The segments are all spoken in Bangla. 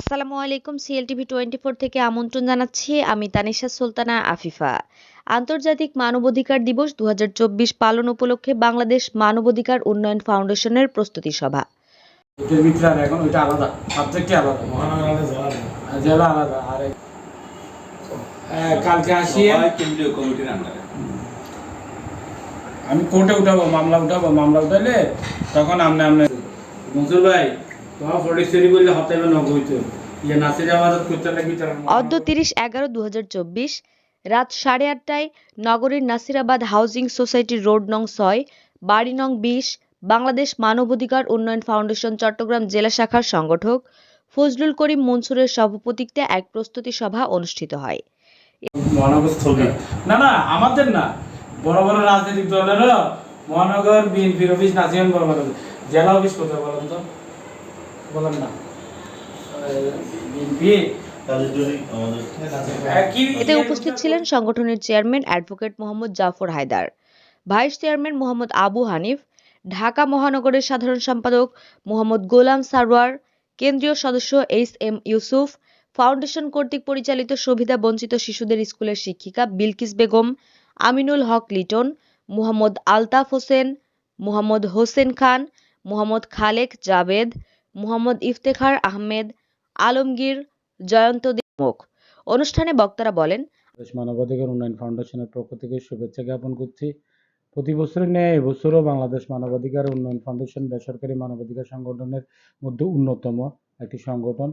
আসসালামু আলাইকুম সিএলটিভি টোয়েন্টি ফোর থেকে আমন্ত্রণ জানাচ্ছি আমি তানিশা সুলতানা আফিফা। আন্তর্জাতিক মানবাধিকার দিবস দুহাজার চব্বিশ পালন উপলক্ষে বাংলাদেশ মানবাধিকার উন্নয়ন ফাউন্ডেশনের প্রস্তুতি সভা। এটার ভিতরে আর এখন ওইটা আলাদা সাবজেক্টই আলাদা। জেলা আলাদা। আর জেলা আলাদা আর এই- আহ, কালকে আসিয়ে কেন্দ্রীয় কমিটির আন্ডারে আমি কোর্টে উঠাবো মামলা উঠাবো মামলা উঠাইলে তখন আমনে আমনে মজুর ভাই ইয়ে অদ্য তিরিশ এগারো দু রাত সাড়ে আটটায় নগরীর নাসিরাবাদ হাউজিং সোসাইটি রোড নং ছয় বাড়ি নং বিশ বাংলাদেশ মানবাধিকার উন্নয়ন ফাউন্ডেশন চট্টগ্রাম জেলা শাখার সংগঠক ফজলুল করিম মনসুরের সভাপতিত্বে এক প্রস্তুতি সভা অনুষ্ঠিত হয়। না না আমাদের না। বড় বড় রাজনৈতিক দলেরও মহানগর বিএনপির অফিস জেলা অফিস কোথায় বলেন তো? বলেন না। বিএনপি এতে উপস্থিত ছিলেন সংগঠনের chairman advocate Mohammad Jafar Haider vice chairman Mohammad Abu Hanif Dhaka মহানগরের সাধারণ সম্পাদক মোহাম্মদ গোলাম সারওয়ার কেন্দ্রীয় সদস্য এইচ এম ইউসুফ ফাউন্ডেশন কর্তৃক পরিচালিত সুবিধা বঞ্চিত শিশুদের স্কুলের শিক্ষিকা বিলকিস বেগম আমিনুল হক লিটন মোহাম্মদ আলতাফ হোসেন মোহাম্মদ হোসেন খান মোহাম্মদ খালেক জাবেদ মোহাম্মদ ইফতেখার আহমেদ আলমগীর জয়ন্ত মুখ। অনুষ্ঠানে বক্তারা বলেন মানবাধিকার উন্নয়ন ফাউন্ডেশনের পক্ষ থেকে শুভেচ্ছা জ্ঞাপন করছি। প্রতি বছরের ন্যায় এবছরও বাংলাদেশ মানবাধিকার উন্নয়ন ফাউন্ডেশন বেসরকারি মানবাধিকার সংগঠনের মধ্যে অন্যতম একটি সংগঠন।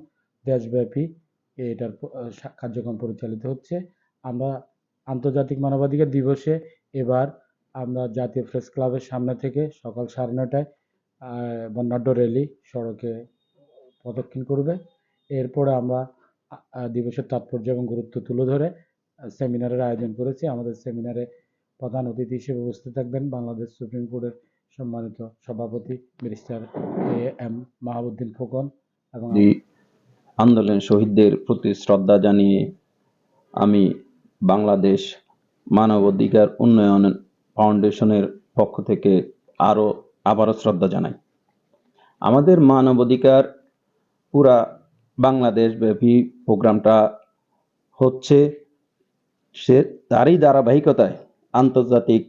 দেশব্যাপী এটার কার্যক্রম পরিচালিত হচ্ছে। আমরা আন্তর্জাতিক মানবাধিকার দিবসে এবার আমরা জাতীয় প্রেস ক্লাবের সামনে থেকে সকাল সাড়ে নটায় বর্ণাঢ্য র্যালি সড়কে প্রদক্ষিণ করবে। এরপরে আমরা দিবসের তাৎপর্য এবং গুরুত্ব তুলে ধরে সেমিনারের আয়োজন করেছি। আমাদের সেমিনারে প্রধান অতিথি হিসেবে উপস্থিত থাকবেন বাংলাদেশ সুপ্রিম কোর্টের সম্মানিত সভাপতি barrister A M Mahbubuddin Khokon এবং আন্দোলন শহীদদের প্রতি শ্রদ্ধা জানিয়ে আমি বাংলাদেশ মানবাধিকার উন্নয়ন ফাউন্ডেশনের পক্ষ থেকে আরও আবারও শ্রদ্ধা জানাই। আমাদের মানবাধিকার পুরা বাংলাদেশ ব্যাপী প্রোগ্রামটা হচ্ছে সে তারই ধারাবাহিকতায় আন্তর্জাতিক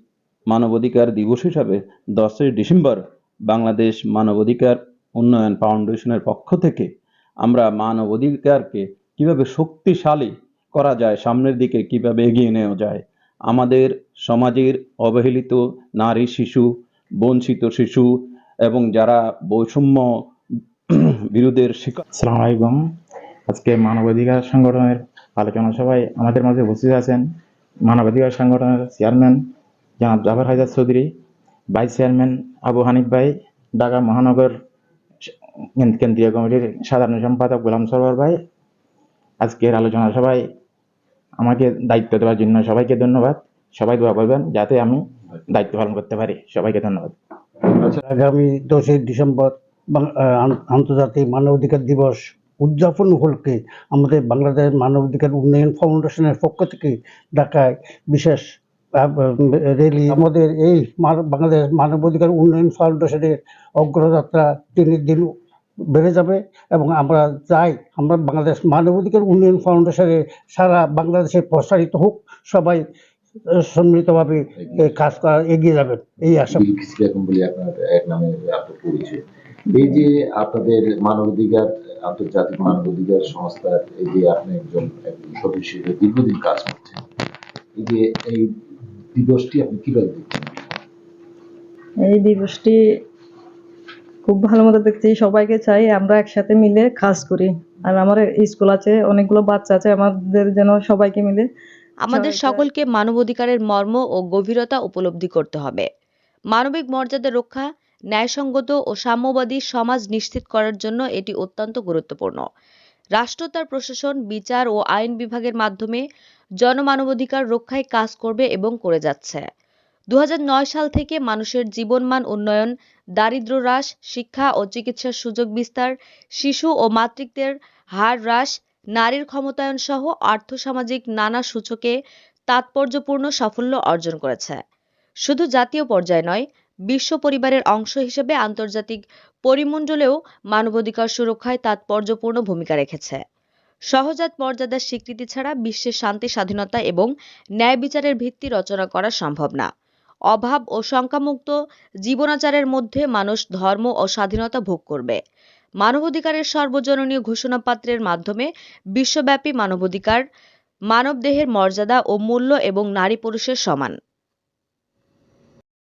মানবাধিকার দিবস হিসাবে দশই ডিসেম্বর বাংলাদেশ মানবাধিকার উন্নয়ন ফাউন্ডেশনের পক্ষ থেকে আমরা মানবাধিকারকে কীভাবে শক্তিশালী করা যায়, সামনের দিকে কীভাবে এগিয়ে নেওয়া যায়, আমাদের সমাজের অবহেলিত নারী, শিশু বঞ্চিত শিশু এবং যারা বৈষম্য বিরোধের শিকার। আজকে মানবাধিকার সংগঠনের আলোচনা সভায় আমাদের মাঝে উপস্থিত আছেন মানবাধিকার সংগঠনের চেয়ারম্যান জনাব জাফর হায়দার চৌধুরী, ভাইস চেয়ারম্যান আবু হানিফ ভাই, ঢাকা মহানগর কেন্দ্রীয় কমিটির সাধারণ সম্পাদক গোলাম সরোয়ার ভাই। আজকের আলোচনা সভায় আমাকে দায়িত্ব দেওয়ার জন্য সবাইকে ধন্যবাদ। সবাই দোয়া করবেন যাতে আমি দায়িত্ব পালন করতে পারি। সবাইকে ধন্যবাদ। আগামী দশই ডিসেম্বর আন্তর্জাতিক মানবাধিকার দিবস উদযাপন উপলক্ষে আমাদের বাংলাদেশ মানবাধিকার উন্নয়ন ফাউন্ডেশনের পক্ষ থেকে ঢাকায় বিশেষ র্যালি, আমাদের এই বাংলাদেশ মানবাধিকার উন্নয়ন ফাউন্ডেশনের অগ্রযাত্রা দিন দিন বেড়ে যাবে এবং আমরা চাই আমরা বাংলাদেশ মানবাধিকার উন্নয়ন ফাউন্ডেশনে সারা বাংলাদেশে প্রসারিত হোক। সবাই সম্মিলিতভাবে কাজ করা এগিয়ে যাবেন। এই আশা। বলে আপনার এক নামে আপনার পরিচয় এই যে আপনাদের মানবাধিকার আন্তর্জাতিক মানবাধিকার সংস্থার এই যে আপনি একজন একজন সদস্য হিসেবে দীর্ঘদিন কাজ করছেন এই যে এই দিবসটি আপনি কীভাবে দেখছেন? এই দিবসটি খুব ভালো মতো দেখছি সবাইকে চাই আমরা একসাথে মিলে কাজ করি। আর আমার স্কুল আছে অনেকগুলো বাচ্চা আছে আমাদের যেন সবাইকে মিলে আমাদের সকলকে মানবাধিকারের মর্ম ও গভীরতা উপলব্ধি করতে হবে। মানবিক মর্যাদা রক্ষা ন্যায়সঙ্গত ও সাম্যবাদী সমাজ নিশ্চিত করার জন্য এটি অত্যন্ত গুরুত্বপূর্ণ। রাষ্ট্র তার প্রশাসন বিচার ও আইন বিভাগের মাধ্যমে জনমানবাধিকার রক্ষায় কাজ করবে এবং করে যাচ্ছে। দু হাজার নয় সাল থেকে মানুষের জীবনমান উন্নয়ন দারিদ্র্য হ্রাস শিক্ষা ও চিকিৎসার সুযোগ বিস্তার শিশু ও মাতৃত্বের হার হ্রাস নারীর ক্ষমতায়ন সহ আর্থসামাজিক নানা সূচকে তাৎপর্যপূর্ণ সাফল্য অর্জন করেছে। শুধু জাতীয় পর্যায়ে নয়, বিশ্ব পরিবারের অংশ হিসেবে আন্তর্জাতিক পরিমণ্ডলেও মানবাধিকার সুরক্ষায় তাৎপর্যপূর্ণ ভূমিকা রেখেছে। সহজাত মর্যাদার স্বীকৃতি ছাড়া বিশ্বের শান্তি, স্বাধীনতা এবং ন্যায় বিচারের ভিত্তি রচনা করা সম্ভব না। অভাব ও শঙ্কামুক্ত জীবনাচারের মধ্যে মানুষ ধর্ম ও স্বাধীনতা ভোগ করবে। মানবাধিকারের সর্বজননীয় ঘোষণাপত্রের মাধ্যমে বিশ্বব্যাপী মানবাধিকার মানবদেহের মর্যাদা ও মূল্য এবং নারী পুরুষের সমান।